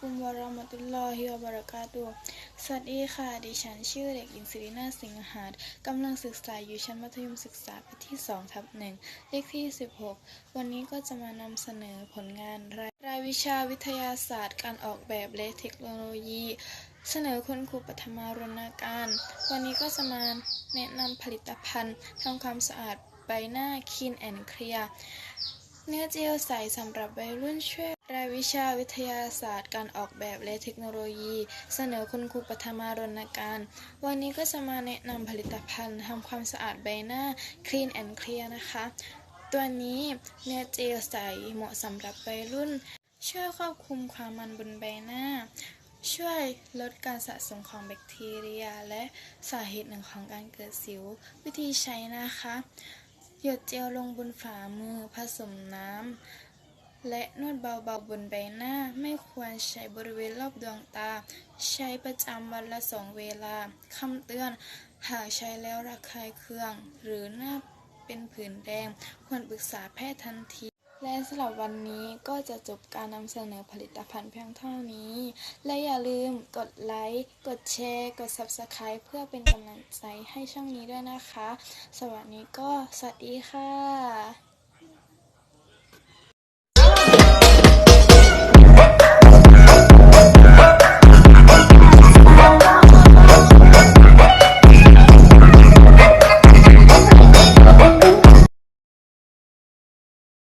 กุมวะเรามตุลลอฮิวบะเรากาตุสวัสดีค่ะ ดิฉันชื่อเด็กหญิงศิรินาสิงห์หาดกำลังศึกษาอยู่ชั้นมัธยมศึกษาปีที่2ทับหนึ่งเลขที่ 16 วันนี้ก็จะมานำเสนอผลงานรายรายวิชาวิทยาศาสตร์ การออกแบบและเทคโนโลยี เสนอคุณครูปฐมารณาการ วันนี้ก็จะมาแนะนำผลิตภัณฑ์ทำความสะอาดใบหน้า Clean and Clear เนื้อเจลใสสำหรับวัยรุ่นช่วย รายวิชาวิทยาศาสตร์ การออกแบบและเทคโนโลยี เสนอคุณครูปฐมารณการ วันนี้ก็จะมาแนะนำผลิตภัณฑ์ทำความสะอาดใบหน้า Clean and Clear นะคะ ตัวนี้เนื้อเจลใสเหมาะสำหรับวัยรุ่น ช่วยควบคุมความมันบนใบหน้า ช่วยลดการสะสมของแบคทีเรีย และสาเหตุหนึ่งของการเกิดสิว วิธีใช้นะคะ หยดเจลลงบนฝ่ามือผสมน้ำ และนวดเบาๆบนใบหน้าไม่ควรใช้บริเวณรอบดวงตา ใช้ประจำวันละสองเวลาคำเตือน หากใช้แล้วระคายเคือง หรือหน้าเป็นผื่นแดง ควรปรึกษาแพทย์ทันที และสำหรับวันนี้ก็จะจบการนำเสนอผลิตภัณฑ์เพียงเท่านี้ และอย่าลืมกดไลค์ กดแชร์ กด Subscribe เพื่อเป็นกำลังใจให้ช่องนี้ด้วยนะคะ สวัสดีก็สวัสดีค่ะ